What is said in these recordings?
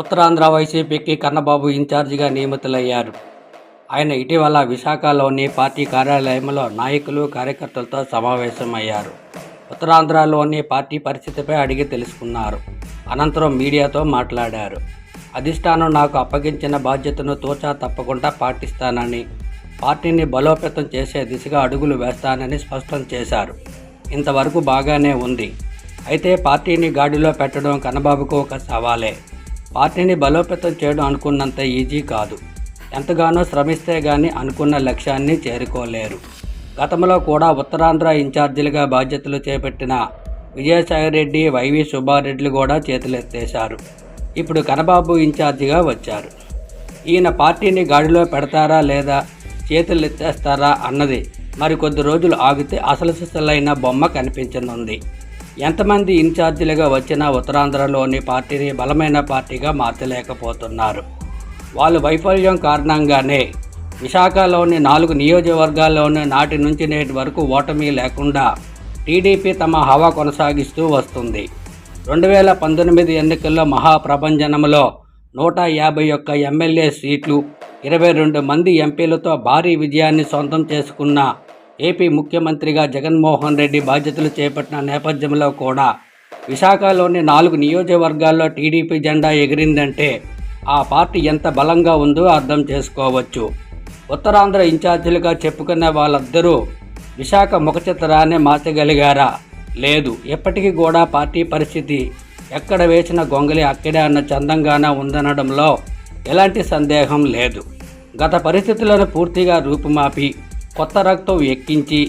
ఉత్తరాంధ్ర వైసీపీకి కన్నబాబు ఇన్ఛార్జిగా నియమితులయ్యారు. ఆయన ఇటీవల విశాఖలోని పార్టీ కార్యాలయంలో నాయకులు కార్యకర్తలతో సమావేశమయ్యారు. ఉత్తరాంధ్రలోని పార్టీ పరిస్థితిపై అడిగి తెలుసుకున్నారు. అనంతరం మీడియాతో మాట్లాడారు. అధిష్టానం నాకు అప్పగించిన బాధ్యతను తోచా తప్పకుండా పాటిస్తానని పార్టీని బలోపేతం చేసే దిశగా అడుగులు వేస్తానని స్పష్టం చేశారు. ఇంతవరకు బాగానే ఉంది. అయితే పార్టీని గాడిలో పెట్టడం కన్నబాబుకు ఒక సవాలే. పార్టీని బలోపేతం చేయడం అనుకున్నంత ఈజీ కాదు. ఎంతగానో శ్రమిస్తే గాని అనుకున్న లక్ష్యాన్ని చేరుకోలేరు. గతంలో కూడా ఉత్తరాంధ్ర ఇన్ఛార్జీలుగా బాధ్యతలు చేపట్టిన విజయసాయిరెడ్డి వైవి సుబ్బారెడ్డిలు కూడా చేతులెత్తేశారు. ఇప్పుడు కనబాబు ఇన్ఛార్జిగా వచ్చారు. ఈయన పార్టీని గాడిలో పెడతారా లేదా చేతులెత్తేస్తారా అన్నది అన్నది మరికొద్ది రోజులు ఆగితే అసలు సిసలైన బొమ్మ కనిపించనుంది. ఎంతమంది ఇన్ఛార్జీలుగా వచ్చినా ఉత్తరాంధ్రలోని పార్టీని బలమైన పార్టీగా మార్చలేకపోతున్నారు. వాళ్ళు వైఫల్యం కారణంగానే విశాఖలోని నాలుగు నియోజకవర్గాల్లోని నాటి నుంచి నేటి వరకు ఓటమి లేకుండా టీడీపీ తమ హవా కొనసాగిస్తూ వస్తుంది. రెండు వేల పంతొమ్మిది ఎన్నికల్లో మహాప్రభంజనంలో నూట యాభై ఒక్క ఎమ్మెల్యే సీట్లు ఇరవై రెండు మంది ఎంపీలతో భారీ విజయాన్ని సొంతం చేసుకున్న ఏపీ ముఖ్యమంత్రిగా జగన్మోహన్ రెడ్డి బాధ్యతలు చేపట్టిన నేపథ్యంలో కూడా విశాఖలోని నాలుగు నియోజకవర్గాల్లో టీడీపీ జెండా ఎగిరిందంటే ఆ పార్టీ ఎంత బలంగా ఉందో అర్థం చేసుకోవచ్చు. ఉత్తరాంధ్ర ఇన్ఛార్జీలుగా చెప్పుకున్న వాళ్ళందరూ విశాఖ ముఖచిత్రాన్ని మార్చగలిగారా? లేదు. ఎప్పటికీ కూడా పార్టీ పరిస్థితి ఎక్కడ వేసిన గొంగలి అక్కడే అన్న చందంగానే ఉందనడంలో ఎలాంటి సందేహం లేదు. గత పరిస్థితులను పూర్తిగా రూపుమాపి కొత్త రక్తం ఎక్కించి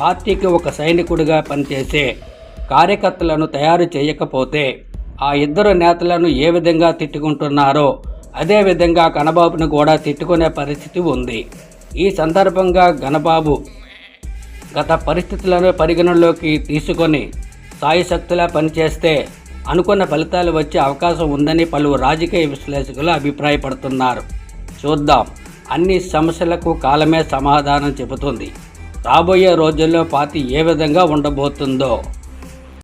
పార్టీకి ఒక సైనికుడిగా పనిచేసే కార్యకర్తలను తయారు చేయకపోతే ఆ ఇద్దరు నేతలను ఏ విధంగా తిట్టుకుంటున్నారో అదే విధంగా కనబాబును కూడా తిట్టుకునే పరిస్థితి ఉంది. ఈ సందర్భంగా గణబాబు గత పరిస్థితులను పరిగణనలోకి తీసుకొని సాయశక్తులా పనిచేస్తే అనుకున్న ఫలితాలు వచ్చే అవకాశం ఉందని పలువురు రాజకీయ విశ్లేషకులు అభిప్రాయపడుతున్నారు. చూద్దాం. అన్ని సమస్యలకు కాలమే సమాధానం చెబుతుంది. రాబోయే రోజుల్లో పార్టీ ఏ విధంగా ఉండబోతుందో